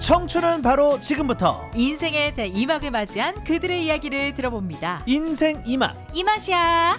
청춘은 바로 지금부터 인생의 제 2막을 맞이한 그들의 이야기를 들어봅니다. 인생 이막 이 맛이야.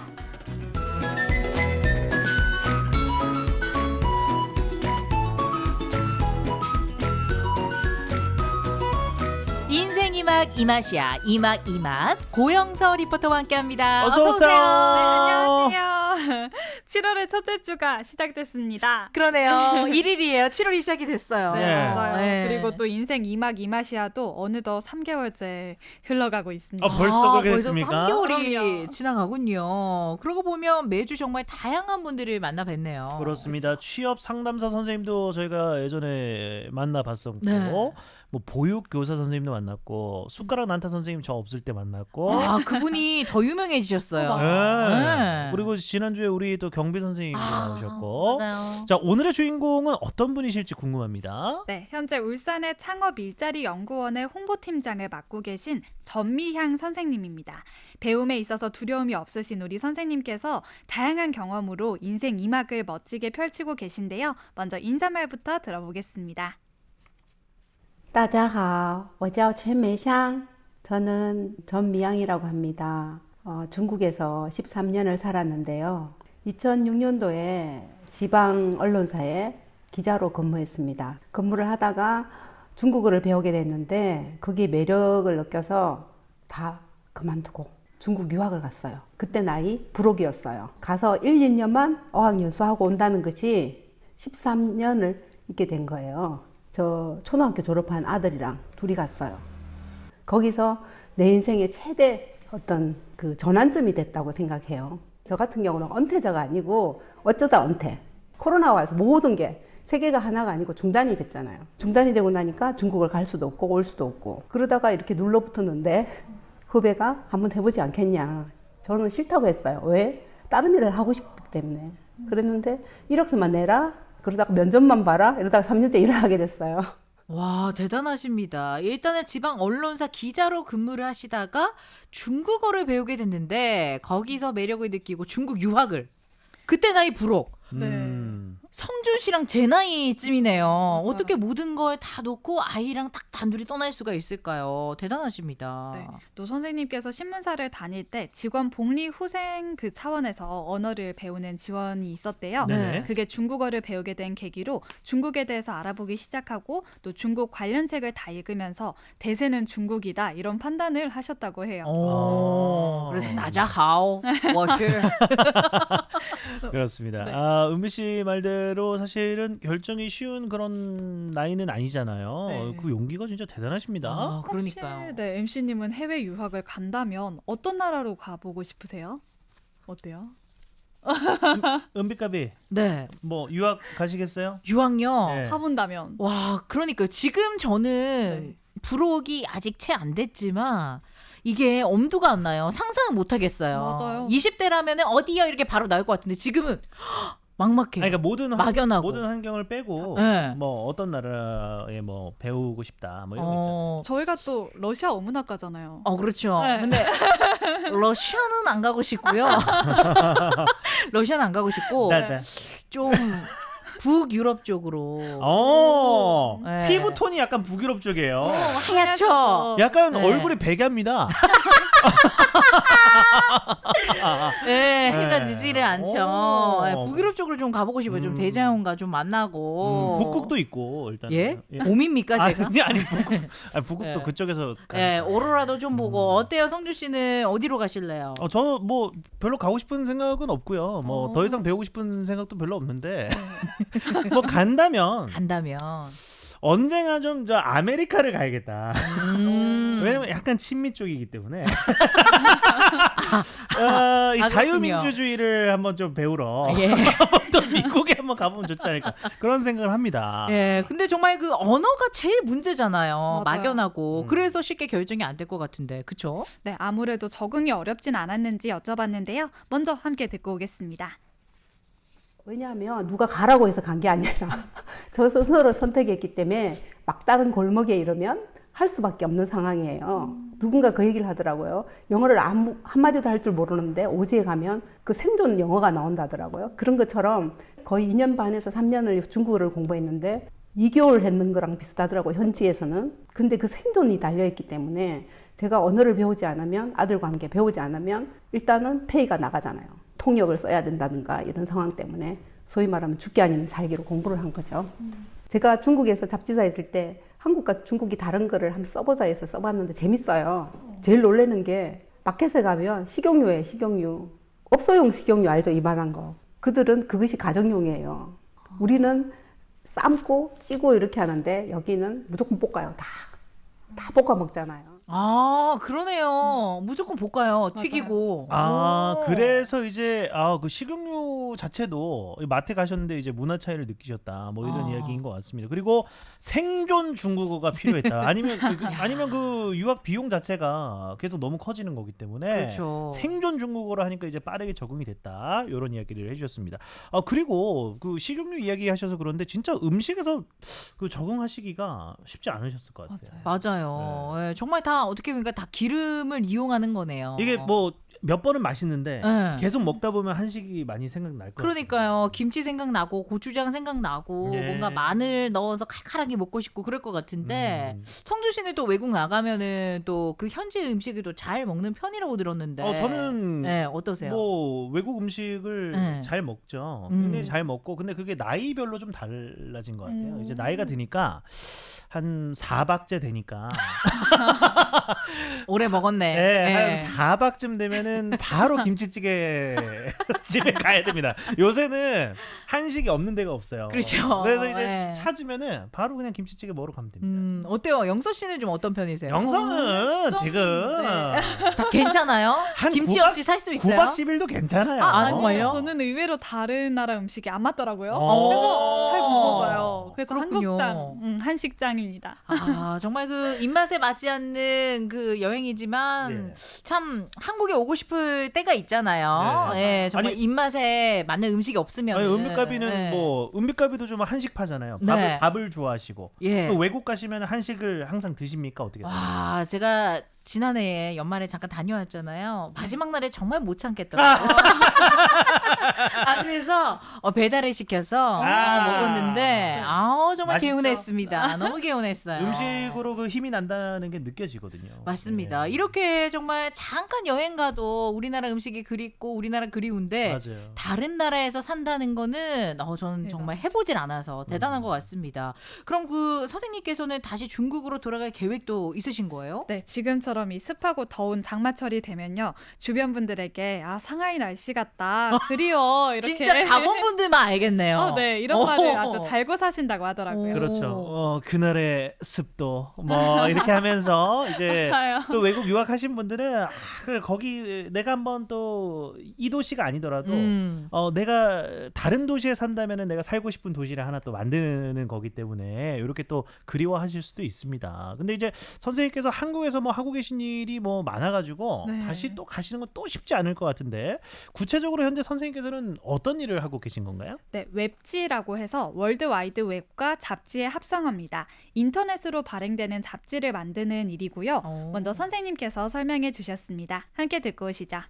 인생 이막 이 맛이야 이막 이맛 고영서 리포터와 함께합니다. 어서 오세요. 네, 안녕하세요. 7월의 첫째 주가 시작됐습니다. 그러네요. 1일이에요. 7월이 시작이 됐어요. 네, 네. 맞아요. 네. 그리고 또 인생 이막 이맛이야도 어느덧 3개월째 흘러가고 있습니다. 어, 벌써 그렇게 벌써 됐습니까? 3개월이 그럼요. 지나가군요. 그러고 보면 매주 정말 다양한 분들을 만나 뵀네요. 그렇습니다. 취업 상담사 선생님도 저희가 예전에 만나 봤었고, 네. 뭐 보육 교사 선생님도 만났고, 숟가락 난타 선생님 저 없을 때 만났고, 아, 그분이 더 유명해지셨어요. 어, 네. 네. 그리고 지난주에 우리 또 경비 선생님도 아, 나오셨고, 맞아요. 자 오늘의 주인공은 어떤 분이실지 궁금합니다. 네, 현재 울산의 창업 일자리 연구원의 홍보팀장을 맡고 계신 전미향 선생님입니다. 배움에 있어서 두려움이 없으신 우리 선생님께서 다양한 경험으로 인생 이막을 멋지게 펼치고 계신데요. 먼저 인사말부터 들어보겠습니다. 大家好，我叫陈梅香， 저는 전미양이라고 합니다. 어, 중국에서 13년을 살았는데요. 2006년도에 지방 언론사에 기자로 근무했습니다. 근무를 하다가 중국어를 배우게 됐는데 거기에 매력을 느껴서 다 그만두고 중국 유학을 갔어요. 그때 나이 불혹이었어요. 가서 1, 2년만 어학연수하고 온다는 것이 13년을 있게 된 거예요. 저 초등학교 졸업한 아들이랑 둘이 갔어요. 거기서 내 인생의 최대 어떤 그 전환점이 됐다고 생각해요. 저 같은 경우는 은퇴자가 아니고 어쩌다 은퇴. 코로나 와서 모든 게 세계가 하나가 아니고 중단이 됐잖아요. 중단이 되고 나니까 중국을 갈 수도 없고 올 수도 없고 그러다가 이렇게 눌러붙었는데 후배가 한번 해보지 않겠냐. 저는 싫다고 했어요. 왜? 다른 일을 하고 싶기 때문에. 그랬는데 이력서만 내라. 그러다가 면접만 봐라. 이러다가 3년째 일을 하게 됐어요. 와, 대단하십니다. 일단은 지방 언론사 기자로 근무를 하시다가 중국어를 배우게 됐는데 거기서 매력을 느끼고 중국 유학을 그때 나이 불혹. 네. 음, 성준 씨랑 제 나이쯤이네요. 맞아요. 어떻게 모든 걸 다 놓고 아이랑 딱 단둘이 떠날 수가 있을까요? 대단하십니다. 네. 또 선생님께서 신문사를 다닐 때 직원 복리 후생 그 차원에서 언어를 배우는 지원이 있었대요. 네. 그게 중국어를 배우게 된 계기로 중국에 대해서 알아보기 시작하고 또 중국 관련 책을 다 읽으면서 대세는 중국이다 이런 판단을 하셨다고 해요. 오, 아. 그래서 나자하오, 워시. 그렇습니다. 네. 아 은비 씨 말대로 사실은 결정이 쉬운 그런 나이는 아니잖아요. 네. 그 용기가 진짜 대단하십니다. 아, 혹시 그러니까요. 네, MC님은 해외 유학을 간다면 어떤 나라로 가보고 싶으세요? 어때요? 은비까비 네, 뭐 유학 가시겠어요? 유학요. 네. 가본다면 와, 그러니까요. 지금 저는 네. 불혹이 아직 채 안 됐지만 이게 엄두가 안 나요. 상상은 못 하겠어요. 맞아요. 20대라면은 어디요 이렇게 바로 나올 것 같은데 지금은 막막해요. 아니, 그러니까 모든 환- 막연하고. 모든 환경을 빼고 네. 뭐 어떤 나라에 뭐 배우고 싶다 뭐 이런 거 있잖아요. 어, 저희가 또 러시아 어문학과잖아요. 어 그렇죠. 네. 근데 러시아는 안 가고 싶고요. 러시아는 안 가고 싶고 네, 네. 좀 북유럽 쪽으로 어 네. 피부 톤이 약간 북유럽 쪽이에요. 하얗죠. 약간 네. 얼굴이 백야입니다. 네, 해가 네. 지지를 않죠. 오. 네, 북유럽 쪽으로 좀 가보고 싶어요. 좀 음. 대자연과 좀 만나고. 음, 북극도 있고 일단 예? 옴입니까 제가? 아니 아니 북극 아니, 북극도 네. 그쪽에서 네, 가니까. 오로라도 좀 보고 어때요, 성준 씨는 어디로 가실래요? 어, 저는 뭐 별로 가고 싶은 생각은 없고요. 뭐 어. 더 이상 배우고 싶은 생각도 별로 없는데 뭐 간다면 간다면. 언젠가 좀 저 아메리카를 가야겠다. 음. 왜냐면 약간 친미 쪽이기 때문에 어, 이 아, 자유민주주의를 한번 좀 배우러 예. 또 미국에 한번 가보면 좋지 않을까 그런 생각을 합니다. 예, 근데 정말 그 언어가 제일 문제잖아요. 맞아요. 막연하고. 음. 그래서 쉽게 결정이 안 될 것 같은데. 그쵸? 네, 아무래도 적응이 어렵진 않았는지 여쭤봤는데요. 먼저 함께 듣고 오겠습니다. 왜냐하면 누가 가라고 해서 간 게 아니라 저 스스로 선택했기 때문에 막다른 골목에 이르면 할 수밖에 없는 상황이에요. 누군가 그 얘기를 하더라고요. 영어를 아무 한마디도 할 줄 모르는데 오지에 가면 그 생존 영어가 나온다더라고요. 그런 것처럼 거의 2년 반에서 3년을 중국어를 공부했는데 2개월 했는 거랑 비슷하더라고 현지에서는. 근데 그 생존이 달려 있기 때문에 제가 언어를 배우지 않으면 아들과 함께 배우지 않으면 일단은 페이가 나가잖아요. 통역을 써야 된다든가 이런 상황 때문에 소위 말하면 죽기 아니면 살기로 공부를 한 거죠. 제가 중국에서 잡지사 있을 때 한국과 중국이 다른 거를 한번 써보자 해서 써봤는데 재밌어요. 제일 놀라는 게 마켓에 가면 식용유에 식용유. 업소용 식용유 알죠? 이만한 거. 그들은 그것이 가정용이에요. 우리는 삶고 찌고 이렇게 하는데 여기는 무조건 볶아요. 다. 다 볶아 먹잖아요. 아 그러네요. 무조건 볶아요. 튀기고. 아 오. 그래서 이제 아 그 식용유 자체도 마트 가셨는데 이제 문화 차이를 느끼셨다 뭐 이런 아. 이야기인 것 같습니다. 그리고 생존 중국어가 필요했다. 아니면 그, 그- 아니면 그 유학 비용 자체가 계속 너무 커지는 거기 때문에 그렇죠. 생존 중국어를 하니까 이제 빠르게 적응이 됐다 이런 이야기를 해 주셨습니다. 아 그리고 그 식용유 이야기 하셔서 그런데 진짜 음식에서 그 적응하시기가 쉽지 않으셨을 것 같아요. 맞아요. 예, 정말 다 어떻게 보니까 다 기름을 이용하는 거네요. 이게 뭐 몇 번은 맛있는데 네. 계속 먹다 보면 한식이 많이 생각날 것 같아요. 그러니까요. 김치 생각나고 고추장 생각나고 예. 뭔가 마늘 넣어서 칼칼하게 먹고 싶고 그럴 것 같은데 음. 성주 씨는 또 외국 나가면은 또 그 현지 음식을 또 잘 먹는 편이라고 들었는데. 어 저는 네, 어떠세요? 뭐 외국 음식을 네. 잘 먹죠. 음. 굉장히 잘 먹고 근데 그게 나이별로 좀 달라진 것 같아요. 음. 이제 나이가 드니까 한 4박째 되니까 오래 먹었네. 네, 예. 한 4박쯤 되면은 바로 김치찌개 집에 가야 됩니다. 요새는 한식이 없는 데가 없어요. 그렇죠. 그래서 이제 네. 찾으면은 바로 그냥 김치찌개 먹으러 가면 됩니다. 음, 어때요? 영서 씨는 좀 어떤 편이세요? 영상은 좀, 지금 네. 다 괜찮아요? 한 김치 구박- 없이 살 수 있어요? 9박 10일도 괜찮아요. 아, 아니요, 정말요? 저는 의외로 다른 나라 음식이 안 맞더라고요. 어. 그래서 잘 못 먹어요. 그래서 그렇군요. 한국장, 음, 한식장입니다. 아, 정말 그 입맛에 맞지 않는 그 여행이지만 네. 참 한국에 오고 싶을 때가 있잖아요. 네. 예, 정말 아니- 입맛에 맞는 음식이 없으면 아니, 은빛가비는 뭐 은빛가비도 좀 한식파잖아요. 밥을, 네. 밥을 좋아하시고 예. 또 외국 가시면 한식을 항상 드십니까 어떻게? 와, 제가 지난해에 연말에 잠깐 다녀왔잖아요. 마지막 날에 정말 못 참겠더라고요. 아, 그래서 어, 배달을 시켜서 아. 어, 먹었는데 아우 정말 맛있죠? 개운했습니다. 너무 개운했어요. 음식으로 그 힘이 난다는 게 느껴지거든요. 맞습니다. 네. 이렇게 정말 잠깐 여행 가도 우리나라 음식이 그립고 우리나라 그리운데 맞아요. 다른 나라에서 산다는 거는 어, 저는 정말 해보질 않아서 대단한 음. 것 같습니다. 그럼 그 선생님께서는 다시 중국으로 돌아갈 계획도 있으신 거예요? 네, 지금 처럼 이 습하고 더운 장마철이 되면요. 주변 분들에게 아, 상하이 날씨 같다. 그리워. 이렇게 진짜 가본 분들만 알겠네요. 어, 네, 이런 어. 말을 아주 달고 사신다고 하더라고요. 오. 그렇죠. 어, 그날의 습도 뭐 이렇게 하면서 이제 맞아요. 또 외국 유학하신 분들은 아, 그 거기 내가 한번 또 이 도시가 아니더라도 음. 어 내가 다른 도시에 산다면은 내가 살고 싶은 도시를 하나 또 만드는 거기 때문에 이렇게 또 그리워하실 수도 있습니다. 근데 이제 선생님께서 한국에서 뭐 하고 계신 일이 뭐 많아가지고 네. 다시 또 가시는 건 또 쉽지 않을 것 같은데 구체적으로 현재 선생님께서는 어떤 일을 하고 계신 건가요? 네, 웹지라고 해서 월드와이드 웹과 잡지의 합성어입니다. 인터넷으로 발행되는 잡지를 만드는 일이고요. 어. 먼저 선생님께서 설명해 주셨습니다. 함께 듣고 오시죠.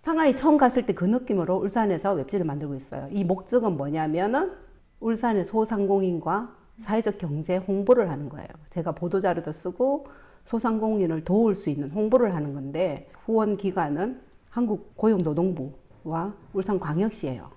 상하이 처음 갔을 때 그 느낌으로 울산에서 웹지를 만들고 있어요. 이 목적은 뭐냐면은 울산의 소상공인과 사회적 경제 홍보를 하는 거예요. 제가 보도자료도 쓰고 소상공인을 도울 수 있는 홍보를 하는 건데 후원 기관은 한국 고용노동부와 울산광역시예요.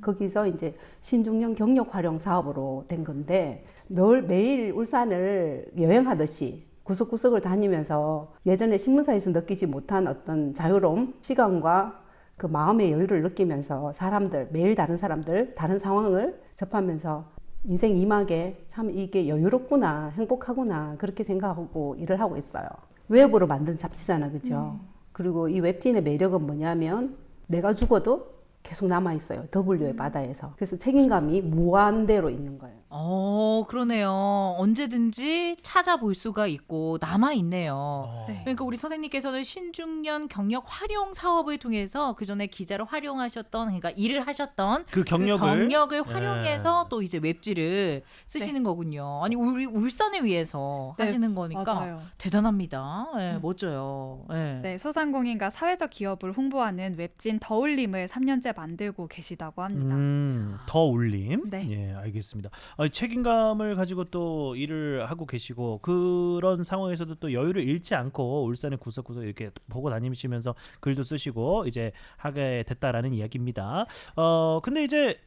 거기서 이제 신중년 경력 활용 사업으로 된 건데 늘 매일 울산을 여행하듯이 구석구석을 다니면서 예전에 신문사에서 느끼지 못한 어떤 자유로움, 시간과 그 마음의 여유를 느끼면서 사람들, 매일 다른 사람들, 다른 상황을 접하면서 인생 이막에 참 이게 여유롭구나, 행복하구나, 그렇게 생각하고 일을 하고 있어요. 웹으로 만든 잡지잖아, 그죠? 그리고 이 웹진의 매력은 뭐냐면 내가 죽어도 계속 남아 있어요. W의 바다에서. 그래서 책임감이 무한대로 있는 거예요. 어, 그러네요. 언제든지 찾아볼 수가 있고 남아 있네요. 네. 그러니까 우리 선생님께서는 신중년 경력 활용 사업을 통해서 그 전에 기자로 활용하셨던 그러니까 일을 하셨던 그 경력을 그 경력을 네. 활용해서 또 이제 웹지를 쓰시는 거군요. 아니 우리 울산을 위해서 네, 하시는 거니까 맞아요. 대단합니다. 예, 음. 멋져요. 예. 네, 소상공인과 사회적 기업을 홍보하는 웹진 더울림을 3년째 만들고 계시다고 합니다. 음, 더 울림. 네. 예, 알겠습니다. 아, 어, 책임감을 가지고 또 일을 하고 계시고 그런 상황에서도 또 여유를 잃지 않고 울산의 구석구석 이렇게 보고 다니시면서 글도 쓰시고 이제 하게 됐다라는 이야기입니다. 어 근데 이제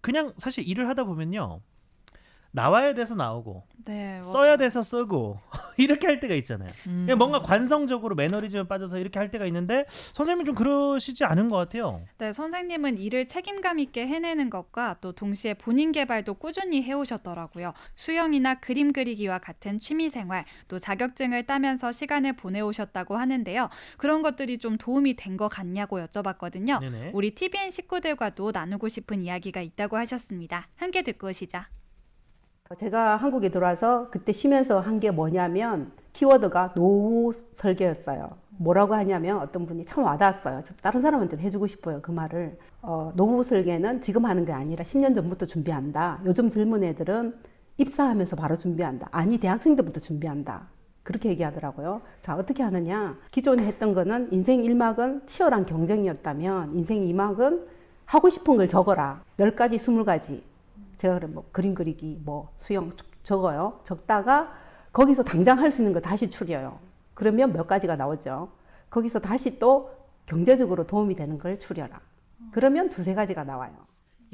그냥 사실 일을 하다 보면요. 나와야 돼서 나오고 네. 써야 돼서 쓰고 이렇게 할 때가 있잖아요. 음. 뭔가 관성적으로 매너리즘에 빠져서 이렇게 할 때가 있는데 선생님은 좀 그러시지 않은 것 같아요. 네, 선생님은 일을 책임감 있게 해내는 것과 또 동시에 본인 개발도 꾸준히 해오셨더라고요. 수영이나 그림 그리기와 같은 취미 생활, 또 자격증을 따면서 시간을 보내오셨다고 하는데요. 그런 것들이 좀 도움이 된 것 같냐고 여쭤봤거든요. 네네. 우리 TVN 식구들과도 나누고 싶은 이야기가 있다고 하셨습니다. 함께 듣고 오시죠. 제가 한국에 들어와서 그때 쉬면서 한 게 뭐냐면 키워드가 노후 설계였어요. 뭐라고 하냐면 어떤 분이 참 와닿았어요. 저 다른 사람한테 해주고 싶어요. 그 말을. 어, 노후 설계는 지금 하는 게 아니라 10년 전부터 준비한다. 요즘 젊은 애들은 입사하면서 바로 준비한다. 아니, 대학생 때부터 준비한다. 그렇게 얘기하더라고요. 자, 어떻게 하느냐. 기존에 했던 거는 인생 1막은 치열한 경쟁이었다면 인생 2막은 하고 싶은 걸 적어라. 10가지, 20가지. 제가 그래 뭐 그림 그리기, 뭐 수영 쭉 적어요. 적다가 거기서 당장 할 수 있는 거 다시 추려요. 그러면 몇 가지가 나오죠. 거기서 다시 또 경제적으로 도움이 되는 걸 추려라. 그러면 두세 가지가 나와요.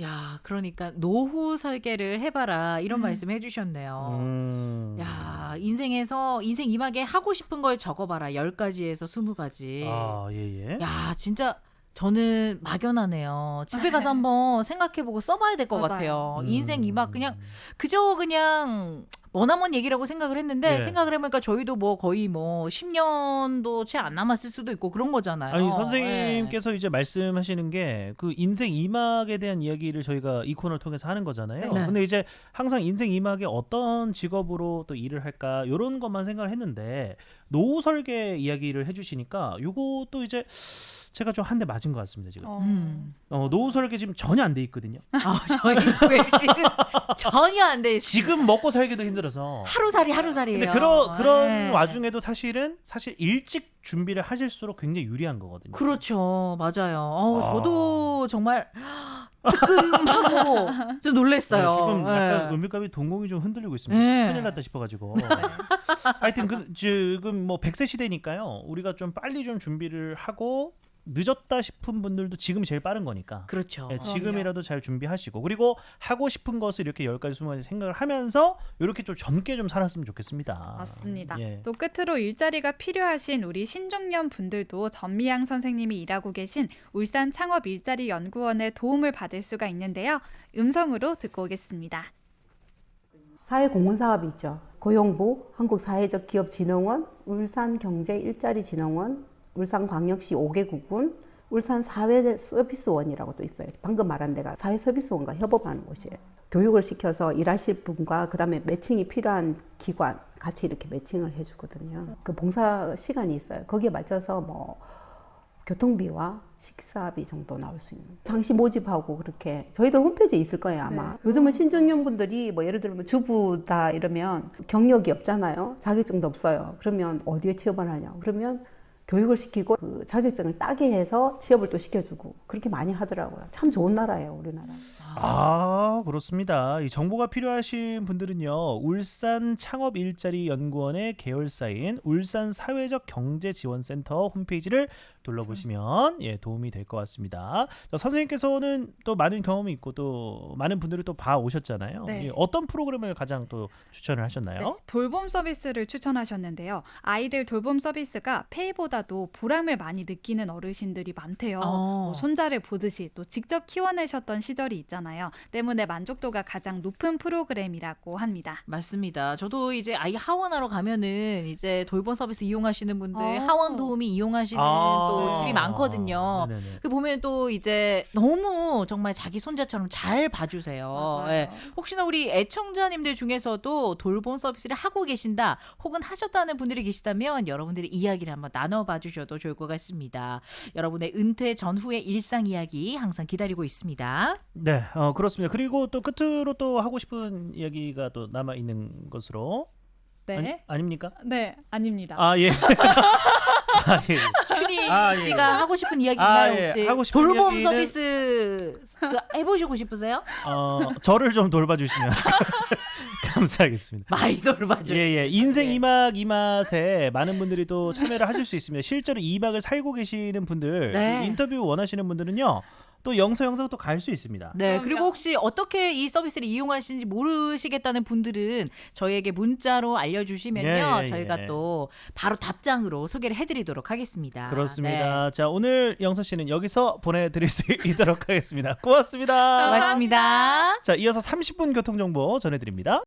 야, 그러니까 노후 설계를 해봐라 이런 음. 말씀 해주셨네요. 음. 야, 인생에서 인생 이막에 하고 싶은 걸 적어봐라. 10가지에서 20가지. 아 예 예. 야, 진짜 저는 막연하네요. 집에 가서 한번 생각해보고 써봐야 될 것 맞아요. 같아요. 음. 인생 이막 그냥 그저 그냥 머나먼 얘기라고 생각을 했는데 네. 생각을 해보니까 저희도 뭐 거의 뭐 10년도 채 안 남았을 수도 있고 그런 거잖아요. 아니 예. 선생님께서 이제 말씀하시는 게 그 인생 이막에 대한 이야기를 저희가 이 코너를 통해서 하는 거잖아요. 네. 근데 이제 항상 인생 이막에 어떤 직업으로 또 일을 할까 이런 것만 생각을 했는데 노후 설계 이야기를 해주시니까 요것도 이제 제가 좀 한 대 맞은 것 같습니다 지금. 어, 음. 어, 노후 설계 지금 전혀 안 돼 있거든요. 아, 저희 도엘씨는 전혀 안 돼. 지금 먹고 살기도 힘들어서. 하루살이 하루살이에요. 근데 그런 그런 네. 와중에도 사실은 사실 일찍 준비를 하실수록 굉장히 유리한 거거든요. 그렇죠. 맞아요. 어우, 아. 저도 정말 뜨끔하고 좀 놀랬어요. 네, 지금 약간 예. 음식값이 동공이 좀 흔들리고 있습니다. 네. 큰일 났다 싶어가지고. 하여튼 그, 지금 뭐 100세 시대니까요. 우리가 좀 빨리 좀 준비를 하고 늦었다 싶은 분들도 지금이 제일 빠른 거니까. 그렇죠. 예, 지금이라도 잘 준비하시고 그리고 하고 싶은 것을 이렇게 열 가지 스무 가지 생각을 하면서 이렇게 좀 젊게 좀 살았으면 좋겠습니다. 맞습니다. 예. 또 끝으로 일자리가 필요하신 우리 신중년 분들도 전미양 선생님이 일하고 계신 울산 창업 일자리 연구원의 도움을 받을 수가 있는데요. 음성으로 듣고 오겠습니다. 사회공헌 사업이 있죠. 고용부, 한국사회적 기업진흥원, 울산경제일자리진흥원, 울산광역시 5개국군, 울산 사회서비스원이라고 또 있어요. 방금 말한 데가 사회서비스원과 협업하는 곳이에요. 교육을 시켜서 일하실 분과 그 다음에 매칭이 필요한 기관 같이 이렇게 매칭을 해주거든요. 그 봉사 시간이 있어요. 거기에 맞춰서 뭐 교통비와 식사비 정도 나올 수 있는 상시 모집하고 그렇게 저희들 홈페이지에 있을 거예요 아마 요즘은 신중년분들이 뭐 예를 들면 주부다 이러면 경력이 없잖아요 자격증도 없어요 그러면 어디에 취업을 하냐 그러면 교육을 시키고 그 자격증을 따게 해서 취업을 또 시켜주고 그렇게 많이 하더라고요 참 좋은 나라예요 우리나라 아 그렇습니다. 이 정보가 필요하신 분들은요 울산 창업 일자리 연구원의 계열사인 울산 사회적 경제 지원센터 홈페이지를 둘러보시면 예 도움이 될 것 같습니다. 자, 선생님께서는 또 많은 경험이 있고 또 많은 분들을 또 봐 오셨잖아요. 네. 예, 어떤 프로그램을 가장 또 추천을 하셨나요? 네, 돌봄 서비스를 추천하셨는데요. 아이들 돌봄 서비스가 페이보다도 보람을 많이 느끼는 어르신들이 많대요. 어. 뭐 손자를 보듯이 또 직접 키워내셨던 시절이 있잖아요. 때문에 만족도가 가장 높은 프로그램이라고 합니다. 맞습니다. 저도 이제 아이 하원하러 가면은 이제 돌봄 서비스 이용하시는 분들 어. 하원 도우미 이용하시는 아. 또 집이 많거든요. 네네네. 그 보면 또 이제 너무 정말 자기 손자처럼 잘 봐주세요. 맞아요. 예. 혹시나 우리 애청자님들 중에서도 돌봄 서비스를 하고 계신다, 혹은 하셨다는 분들이 계시다면 여러분들의 이야기를 한번 나눠봐 주셔도 좋을 것 같습니다. 여러분의 은퇴 전후의 일상 이야기 항상 기다리고 있습니다. 네, 어, 그렇습니다. 그리고 또 끝으로 또 하고 싶은 이야기가 또 남아 있는 것으로 네. 아니, 아닙니까? 네, 아닙니다. 아 예. 아, 예. 춘희 아, 예. 씨가 하고 싶은 이야기 아, 있나요 예. 혹시? 하고 싶은 돌봄 이야기는- 서비스 그 해보시고 싶으세요? 어, 저를 좀 돌봐주시면 감사하겠습니다. 많이 돌봐줘. 예, 예. 인생 예. 이막 이맛에 많은 분들이 또 참여를 하실 수 있습니다. 실제로 이막을 살고 계시는 분들, 네. 인터뷰 원하시는 분들은요, 또 영서 영서 또갈 수 있습니다. 네. 그리고 혹시 어떻게 이 서비스를 이용하시는지 모르시겠다는 분들은 저희에게 문자로 알려주시면요, 예, 예, 저희가 예. 또 바로 답장으로 소개를 해드리도록 하겠습니다. 그렇습니다. 네. 자, 오늘 영서 씨는 여기서 보내드릴 수 있도록 하겠습니다. 고맙습니다. 고맙습니다. 자, 이어서 30분 교통정보 전해드립니다.